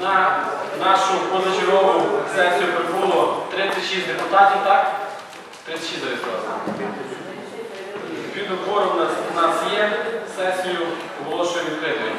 На нашу позачергову сесію прибуло 36 депутатів, так? 36 зареєстровано. Відповідно, форум у нас, нас є. Сесію оголошую відкритою.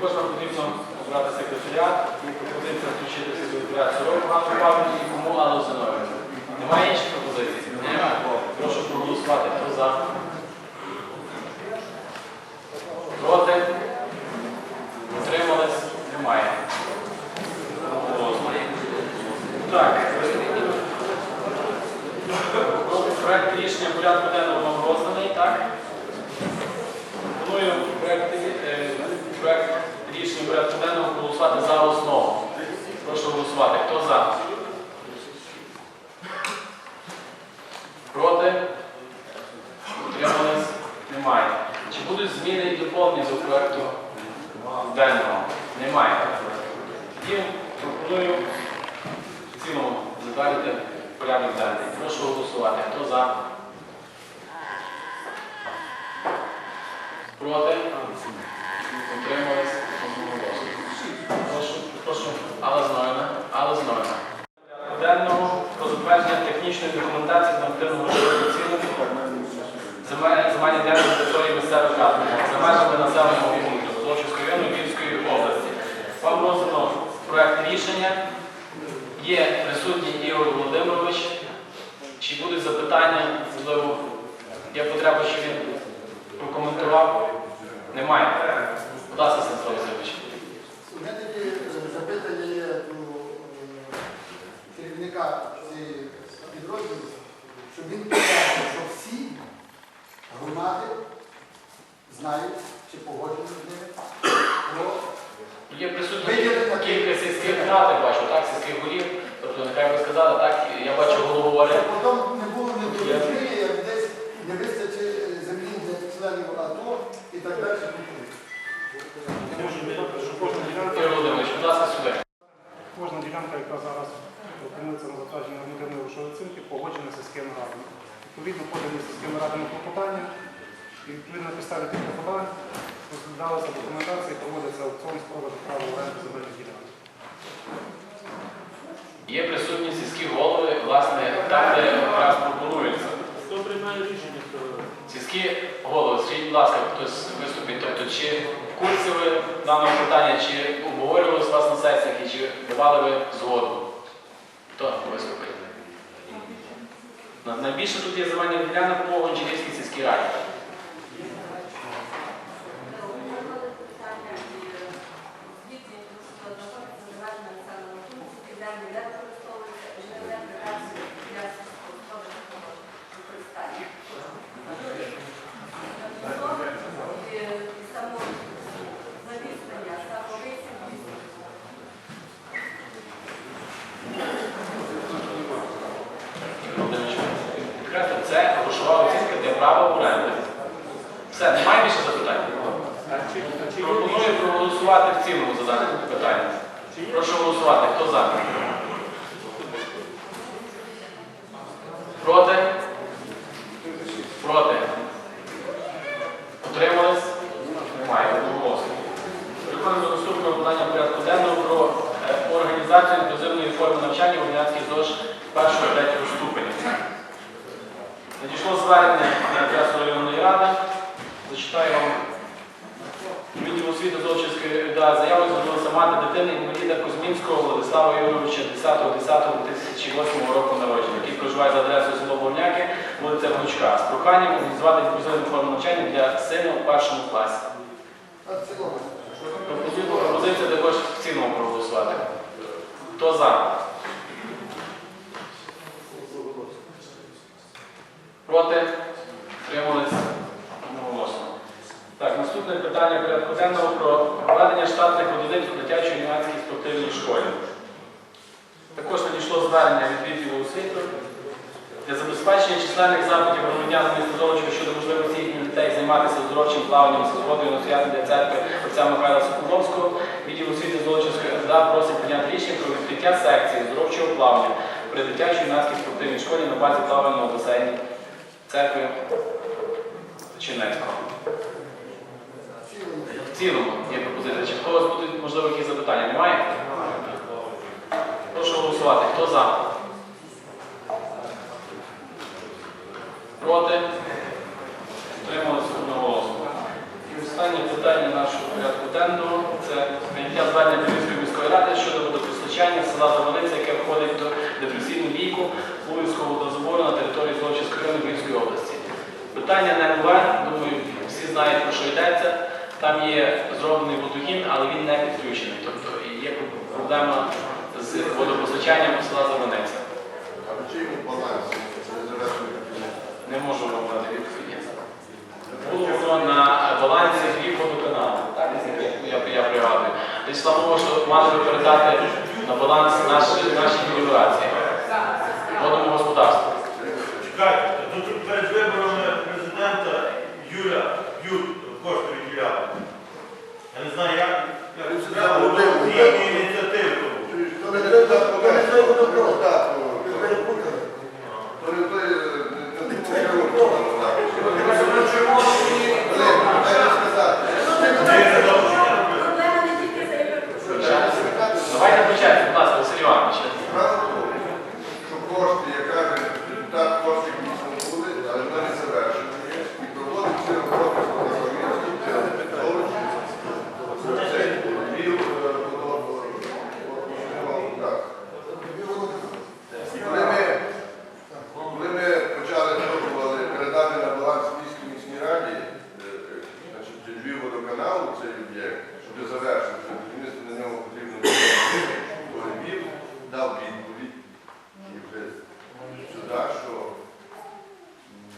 Також нам потрібно обрати секретаріат. І пропозиція включити секретаріат Сороку Ганну пам'яті і кому Аллу Зиновину. Немає інших пропозицій? Немає. Прошу проголосувати. Хто за? Проти? Утримались? Немає. Голосно. Так. Проект рішення порядку денного вам розданий, так? Пропоную проект, е, проект рішення порядку денного голосувати за основу. Прошу голосувати. Хто за? Проти? Утримались? Немає. Чи будуть зміни і доповнення до проекту денного? Немає. Тоді пропоную в цілому затвердити порядок денний. Прошу голосувати. Хто за? Проти? Утримались? Одноголосно. Прошу, прошу. Алла Знойна. Алла Знойна. Порядку Денного про затвердження технічної документації нормативного оцінку земель- земельні ділянки території місцевих рад за межами населеного пункту Злочинської району Львівської області. Вам роздано проект рішення. Є присутній Ігор Володимирович. Чи будуть запитання, можливо, є потреба, що він прокоментував? Немає. Будь ласка, Станіслав Васильович. У мене є е, запитання є до е, керівника цієї підрозділу, щоб він показав, що всі громади знають чи погоджені з ними про Є присутні кілька сільських рад, я бачу, так, сільських голів. Тобто, нехай ви сказали, так, я бачу голову щоб потім не було недорозуміння, як десь не вистачить е, землі для членів АТО і так далі. Ігор Володимирович, будь ласка, сюди. Кожна ділянка, яка зараз пропонується на затвердження нормативної грошової оцінки, погоджена сільськими радами. Відповідно, подані сільськими радами клопотання, і відповідно на підставі тих клопотань розглядалася документація і проводиться аукціон з продажу права оренди земельних ділянок. Є присутні сільські голови, власне, там, де якраз пропонується. Хто приймає рішення? хто? Сільські голови, скажіть, будь ласка, хтось виступить, тобто чи курсі ви дане питання, чи обговорювали з вас на сесіях і чи давали ви згоду? Хто виступить? Найбільше тут є земельних ділянок по Гончарівській сільській раді. Організацію інклюзивної форми навчання в Уніатській ЗОЖ першого і третього ступеня. Надійшло звернення на адресу районної ради. Зачитаю вам відділ освіти Золочівської РДА заяву звернулася мати дитини інваліда Кузьмінського Владислава Юровича 10.10.2008 року народження, який проживає за адресою село Волняки, вулиця Внучка, з проханням організувати інклюзивну форму навчання для сина у першому класі. В. Пропозиція, також в цілому. Хто за? Проти? Тримались? Одноголосно. Так, наступне питання порядку денного про проведення штатних одиниць у дитячій юнацькій спортивній школі. Також надійшло звернення від відділу освіти для забезпечення численних запитів громадян міста щодо можливості їхніх дітей займатися оздоровчим плаванням з згодою настоятеля церкви отця Михайла Соколовського. Відділ освіти Золочівської РДА просить прийняти рішення про відкриття секції оздоровчого плавання при дитячій юнацькій спортивній школі на базі плавального басейну церкви Чинецького. В цілому. Є пропозиція. Чи в когось будуть, можливо, якісь запитання? Немає? Прошу голосувати. Хто за? Проти? Утрималися одноголосно. І останнє питання нашого порядку денного це прийняття звернення Львівської міської щодо водопостачання села Заводиця, яке входить до депресійного віку Луївського водозабору на території Золочівської району Львівської області. Питання не нове, думаю, всі знають, про що йдеться. Там є зроблений водогін, але він не підключений. Тобто є проблема з водопостачанням села Заводиця. А в чому баланс Не можу вам дати відповіді. Було воно на балансі. Так, я, я пригадую. Десь слава Богу, що мали би передати на баланс наші, наші меліорації. Водному господарству. Чекайте, ну тут перед виборами президента Юля Ют кошти відділяли. Я не знаю, як, як це треба було їхні ініціативи. то були. То не депутат Покарський, то депутат. То не той, не той, Ми задоволені. Давайте почати, будь ласка, Василь Іванович. Справа в тому, що кошти, як каже депутат, кошти дійсно були, але вони не завершені. І проводить ці роботи по Запорізьку, це Золочів, це Львів, е, водо- водо- так. Коли ми, коли ми почали пробували передати на баланс міській міській раді, е, е, значить, Львів водоканалу цей об'єкт, щоб завершити це будівництво на ньому потрібно було, то Львів дав відповідь і вже сюди, що м,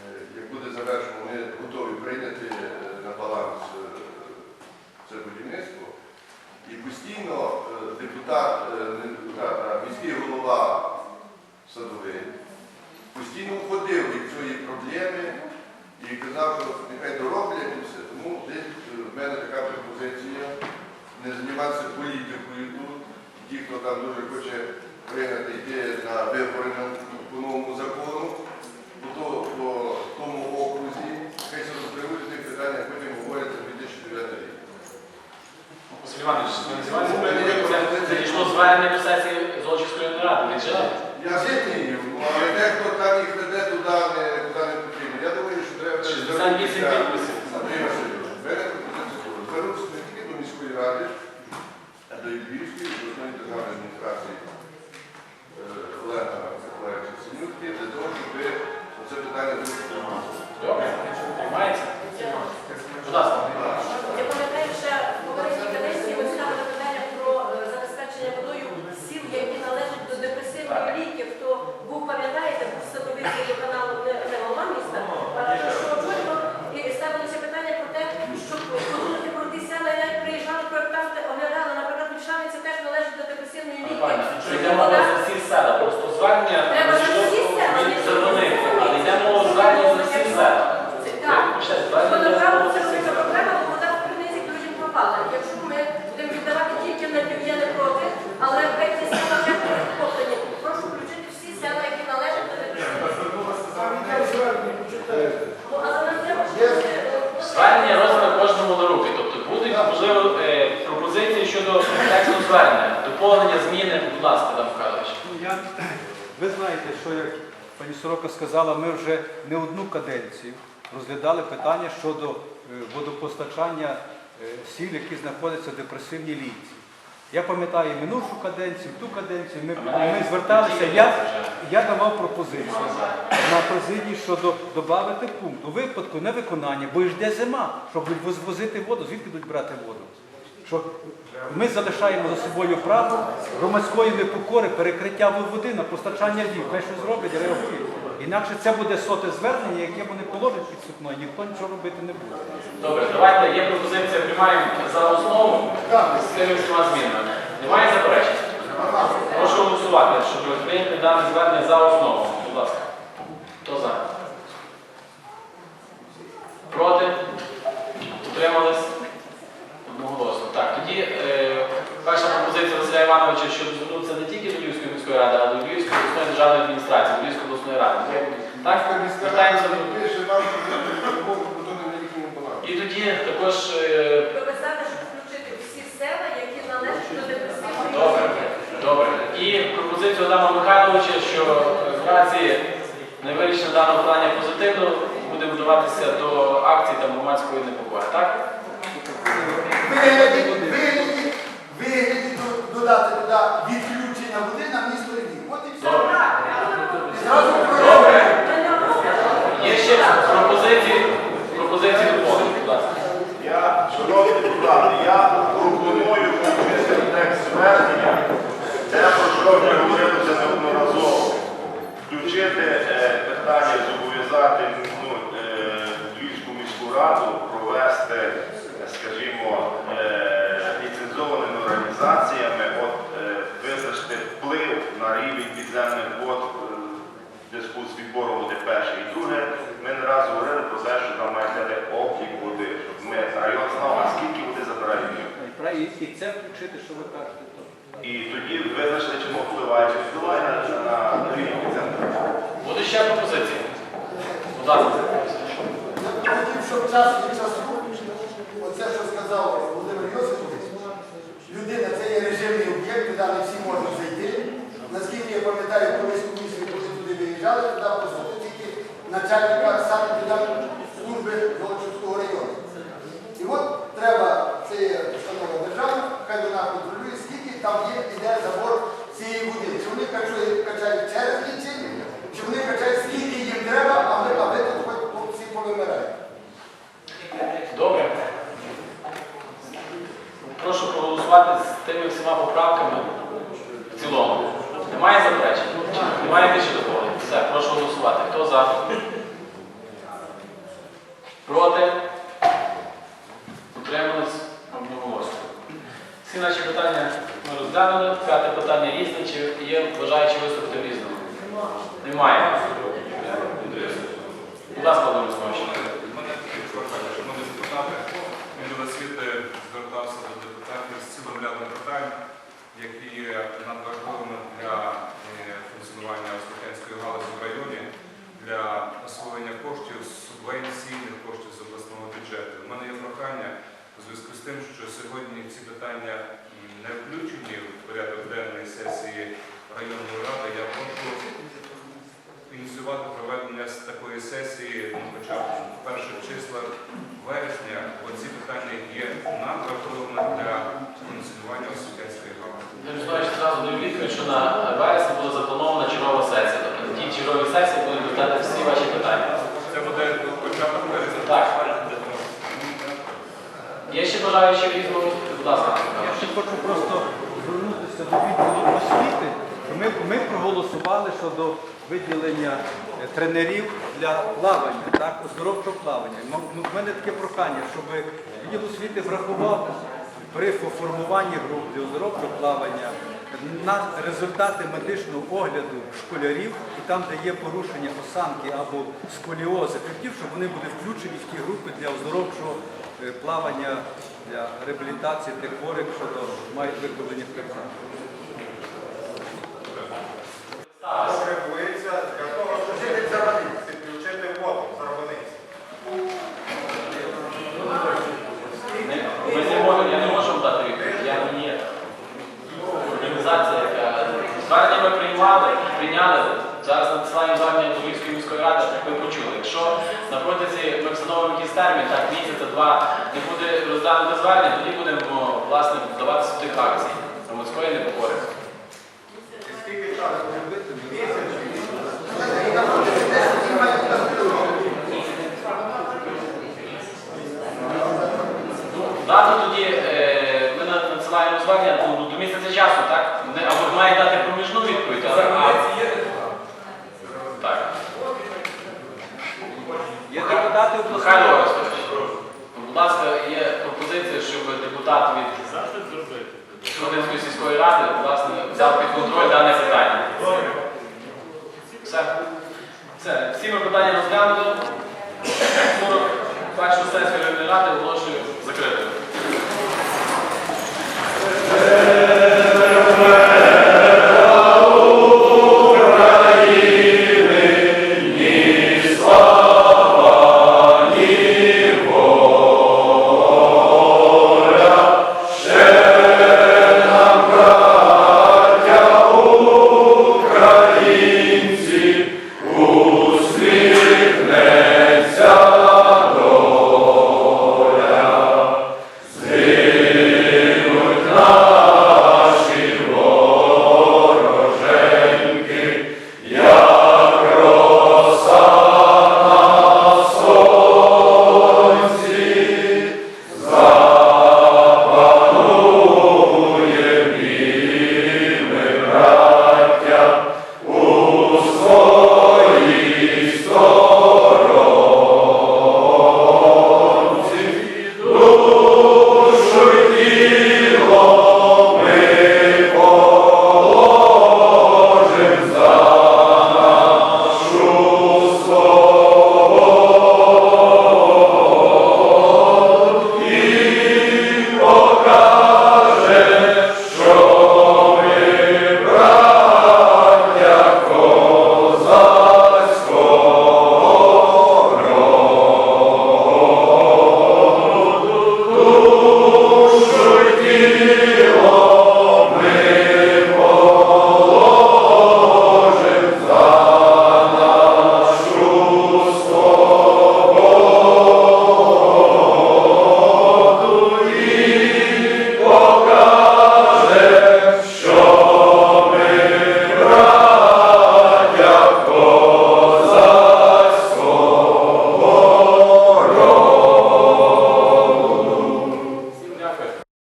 е, як буде завершено, ми готові прийняти е, на баланс е, це будівництво. І постійно е, депутат, е, не депутат, а міський голова садовий постійно входив від цієї проблеми і казав, що нехай дороблять і все. Тому десь е, в мене така пропозиція не займатися політикою тут. Ті, хто там дуже хоче прийняти йти на вибори по новому закону, по, то, по тому окрузі, хай се розберуться тих питаннях, потім говорять за 2009 рік. Василь Іванович, це, це дійшло звернення до сесії Золочівської ради від жителів. Я згідний, але дехто там їх веде туди, не, куди не потрібно. Я думаю, що треба 68 підписів. Андрій Васильович, мене пропозиція була. Звернутися не тільки до Львівської обласної державної адміністрації е, Миколаївича Синютки для того, щоб це питання вирішити. Добре? Приймається? Велика проблема, бо вода в криниці. Якщо ми будемо віддавати тільки на пів, не проти, але ці села вже будуть. Прошу включити всі села, які належать до Ну, але нам треба е, Звернення розгляд кожному на руки. Тобто будуть, можливо, е, пропозиції щодо тексту звернення, доповнення, зміни. Будь ласка, Адам Михайлович. Ну, я, ви знаєте, що як пані Сорока сказала, ми вже не одну каденцію розглядали питання щодо е, водопостачання е, сіл, які знаходяться в депресивній лінці. Я пам'ятаю минувшу каденцію, ту каденцію, ми, ми зверталися, я, я давав пропозицію на президії щодо додати пункт у випадку невиконання, бо йде зима, щоб возити воду, звідки будуть брати воду? Що ми залишаємо за собою право громадської непокори, перекриття води на постачання вів. Хай що зроблять, реагують. Інакше це буде соте звернення, яке вони положать під сукно, і ніхто нічого робити не буде. Добре, давайте є пропозиція, приймаємо за основу з цими всіма змінами. Немає заперечень? Прошу голосувати, щоб прийняти дане звернення за основу. Будь ласка. Хто за? Проти? Утримались? Одноголосно. Так, тоді е, перша пропозиція Василя Івановича, щоб звернутися не тільки до Львівської міської ради, а до Львівської обласної державної адміністрації, до Львівської обласної ради. Так, звертаємося до... Пише нам, що буде на їхньому балансі. І тоді також е, прописати, щоб включити всі села, які належать до депресивної Добре, ліки. добре. І пропозицію Адама Михайловича, що в разі невирішення даного питання позитивно буде будуватися до акцій та громадської непокори. Так? Вигляді, вигляді, вигляді до- додати туди відключення води на місто Львів. От і все. Добре. І зразу Добре. Ми не Є ще пропозиції, пропозиції доповнення, будь ласка. Я, шановні депутати, я пропоную включити в текст звернення, те, про що вже говорилося неодноразово, включити е, питання, зобов'язати ну, е, Львівську міську раду провести, е, скажімо, е, ліцензованими організаціями, от, е, визначити вплив на рівень підземних вод е, в зв'язку з відбором води перше. І друге, ми не раз говорили про те, що там має бути облік води, щоб ми район знав, а скільки води забирає Львів. І, це включити, що ви кажете. І тоді визначити, чому впливає, чи впливає на, рівень підземних вод. Будуть ще пропозиції? Будь ласка. Я хотів, щоб час від часу, оце, що сказав Володимир Йосипович, людина це є режимний об'єкт, куди не всі можуть зайти. Наскільки я пам'ятаю, колись комісії, туди виїжджали, туди пустили тільки начальника санепідемної служби Золочівського району. І от треба, це є установа державна, хай вона контролює, скільки там є, іде забор цієї води. Чи вони качають, качають через лічильник, чи вони качають скільки їм треба, а ви, а ви тут хоч всі повимираєте. Добре. Прошу проголосувати з тими всіма поправками в цілому. Немає заперечень? Немає більше доповнень? Все, прошу голосувати. Хто за? Проти? Утримались? Одноголосно. Всі наші питання ми розглянули. П'яте питання різне. Чи є бажаючі виступити в різному? Немає. Будь ласка, Володимир Москович. У мене таке прохання, шановні депутати, Міністерство освіти звертався до депутатів з цілим рядом питань, які є надважливими для е, функціонування освітянської галузі в районі, для освоєння коштів субвенційних коштів з обласного бюджету. У мене є прохання у зв'язку з тим, що сьогодні ці питання не включені в порядок денної сесії районної ради. Я прошу ініціювати проведення з такої сесії, ну, хоча б в перших числах вересня, бо ці питання є надважливими для функціонування освітянської бажаючі різного виступу? Будь ласка. Я ще хочу просто звернутися до відділу освіти. Ми, ми проголосували щодо виділення е, тренерів для плавання, так, оздоровчого плавання. Ну, ну, мене таке прохання, щоб відділ освіти врахував при формуванні груп для оздоровчого плавання на результати медичного огляду школярів, і там, де є порушення осанки або сколіози хребтів, щоб вони були включені в ті групи для оздоровчого е, плавання, для реабілітації тих хворих, що мають виправлення хребта. Потребується для того, щоб підключити воду з Зарваниці. Ми не можемо, я не можу вам дати відповідь. Я не є організація, яка звернення ми приймали, прийняли. Зараз надсилаємо звернення до Львівської міської ради, як ви почули. Якщо на протязі ми встановимо якийсь термін, так місяця, два, не буде розглянути звернення, тоді будемо власне вдаватися в тих акцій громадської непокори. Дату тоді е, ми надсилаємо звернення ну, до місяця часу, так? Не- Або має дати проміжну відповідь, але а, так. Є депутати Михайло обласної Орестович, будь ласка, є пропозиція, щоб депутат від Шкодинської сільської ради власне взяв під контроль дане питання. Все. Все. Всі ми питання розглянули. 41 сесію ради оголошую.